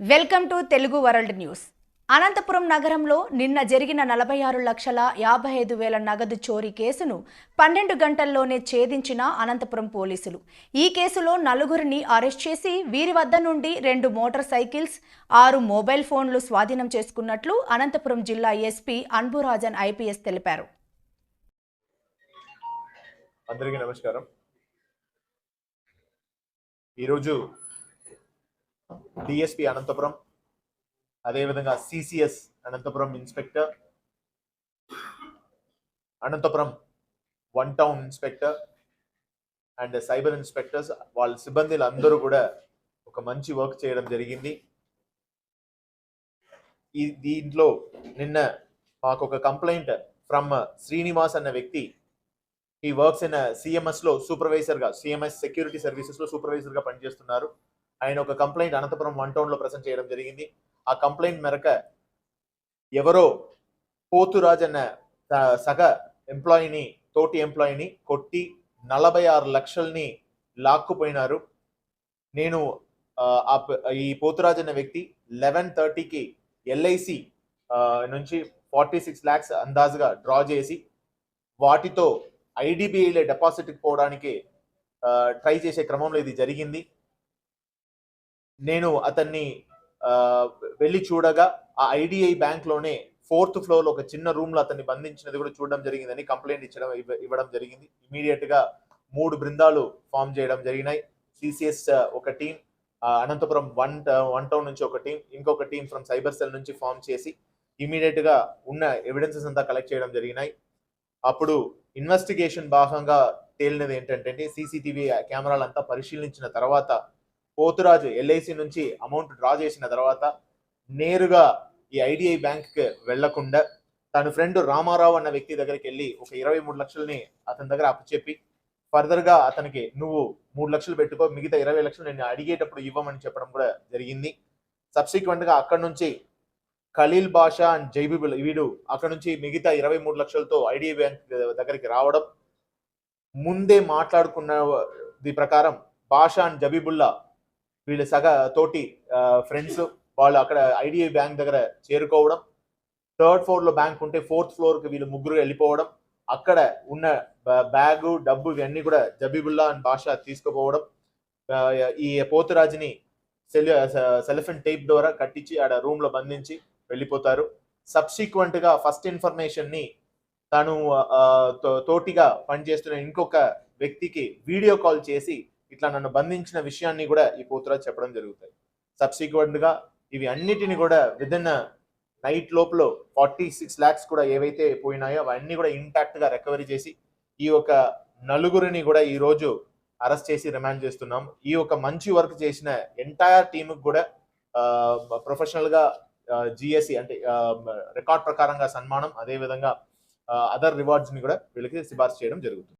Welcome to Telugu world news. Anantapuram నగరంలో నిన్న జరిగిన నలభై ఆరు లక్షల యాభై ఐదు వేల నగదు చోరీ కేసును పన్నెండు గంటల్లోనే ఛేదించిన అనంతపురం పోలీసులు. ఈ కేసులో నలుగురిని అరెస్ట్ చేసి వీరి వద్ద నుండి రెండు మోటార్ సైకిల్స్ ఆరు మొబైల్ ఫోన్లు స్వాధీనం చేసుకున్నట్లు అనంతపురం జిల్లా ఎస్పీ అన్బురాజన్ ఐపీఎస్ తెలిపారు. అందరికీ నమస్కారం. ఈరోజు డిఎస్పి అనంతపురం అదేవిధంగా CCS Anantapuram inspector Anantapuram one town inspector and cyber inspectors వాళ్ళ సిబ్బందిలు అందరూ కూడా ఒక మంచి వర్క్ చేయడం జరిగింది. ఈ దీంట్లో నిన్న మాకు ఒక కంప్లైంట్ ఫ్రమ్ శ్రీనివాస్ అన్న వ్యక్తి. ఈ వర్క్స్ ఇన్ సిఎంఎస్లో సూపర్వైజర్గా సిఎంఎస్ సెక్యూరిటీ సర్వీసెస్ సూపర్వైజర్గా సూపర్వైజర్గా పనిచేస్తున్నారు. ఆయన ఒక కంప్లైంట్ అనంతపురం వన్ టౌన్లో ప్రజెంట్ చేయడం జరిగింది. ఆ కంప్లైంట్ మేరకు ఎవరో పోతురాజ్ అన్న సగ ఎంప్లాయీని తోటి ఎంప్లాయీని కొట్టి నలభై ఆరు లక్షల్ని లాక్కుపోయినారు. నేను ఆ, ఈ పోతురాజ్ అనే వ్యక్తి లెవెన్ థర్టీకి ఎల్ఐసి నుంచి ఫార్టీ సిక్స్ ల్యాక్స్ అందాజుగా డ్రా చేసి వాటితో ఐడిబిఐలో డిపాజిట్కి పోవడానికి ట్రై చేసే క్రమంలో ఇది జరిగింది. నేను అతన్ని వెళ్ళి చూడగా ఆ ఐడిఐ బ్యాంక్లోనే ఫోర్త్ ఫ్లోర్లో ఒక చిన్న రూమ్లో అతన్ని బంధించినది కూడా చూడడం జరిగిందని కంప్లైంట్ ఇచ్చడం ఇవ్వడం జరిగింది. ఇమీడియట్గా మూడు బృందాలు ఫామ్ చేయడం జరిగినాయి. సిసిఎస్ ఒక team Anantapuram one one town నుంచి ఒక టీం ఇంకొక టీం ఫ్రమ్ సైబర్ సెల్ నుంచి ఫామ్ చేసి ఇమీడియట్గా ఉన్న ఎవిడెన్సెస్ అంతా కలెక్ట్ చేయడం జరిగినాయి. అప్పుడు ఇన్వెస్టిగేషన్ భాగంగా తేలినది ఏంటంటే సీసీటీవీ కెమెరాలంతా పరిశీలించిన తర్వాత పోతురాజు ఎల్ఐసి నుంచి అమౌంట్ డ్రా చేసిన తర్వాత నేరుగా ఈ ఐడిఐ బ్యాంక్కి వెళ్ళకుండా తన ఫ్రెండ్ రామారావు అన్న వ్యక్తి దగ్గరికి వెళ్ళి ఒక ఇరవై మూడు లక్షల్ని అతని దగ్గర అప్పచెప్పి ఫర్దర్గా అతనికి నువ్వు మూడు లక్షలు పెట్టుకో మిగతా ఇరవై లక్షలు నేను అడిగేటప్పుడు ఇవ్వమని చెప్పడం కూడా జరిగింది. సబ్సిక్వెంట్గా అక్కడి అక్కడ నుంచి ఖలీల్ బాషా అండ్ జైబిబుల్ వీడు అక్కడ నుంచి మిగతా ఇరవై మూడు లక్షలతో ఐడిఐ బ్యాంక్ దగ్గరికి రావడం. ముందే మాట్లాడుకున్న ది ప్రకారం బాషా అండ్ జబీబుల్లా వీళ్ళ సగ తోటి ఫ్రెండ్స్ వాళ్ళు అక్కడ ఐడిఐ బ్యాంక్ దగ్గర చేరుకోవడం థర్డ్ ఫ్లోర్లో బ్యాంక్ ఉంటే ఫోర్త్ ఫ్లోర్కి వీళ్ళు ముగ్గురు వెళ్ళిపోవడం అక్కడ ఉన్న బ్యాగు డబ్బు ఇవన్నీ కూడా జబీబుల్లా అండ్ బాషా తీసుకుపోవడం ఈ పోతురాజుని సెల్ సెలిఫెంట్ టేప్ ద్వారా కట్టించి ఆడ రూమ్లో బంధించి వెళ్ళిపోతారు. సబ్సిక్వెంట్గా ఫస్ట్ ఇన్ఫర్మేషన్ని తను తో- తోటిగా పనిచేస్తున్న ఇంకొక వ్యక్తికి వీడియో కాల్ చేసి ఇట్లా నన్ను బంధించిన విషయాన్ని కూడా ఈ పోతురాజు చెప్పడం జరుగుతాయి. సబ్సిక్వెంట్గా ఇవి అన్నిటిని కూడా విద్ ఇన్ నైట్ లోపల ఫార్టీ సిక్స్ ల్యాక్స్ కూడా ఏవైతే పోయినాయో అవన్నీ కూడా ఇంటాక్ట్గా రికవరీ చేసి ఈ యొక్క నలుగురిని కూడా ఈ రోజు అరెస్ట్ చేసి రిమాండ్ చేస్తున్నాం. ఈ ఒక మంచి వర్క్ చేసిన ఎంటైర్ టీమ్ కూడా ప్రొఫెషనల్గా జిఎస్సి అంటే రికార్డ్ ప్రకారంగా సన్మానం అదే విధంగా అదర్ రివార్డ్స్ని కూడా వీళ్ళకి సిఫార్సు చేయడం జరుగుతుంది.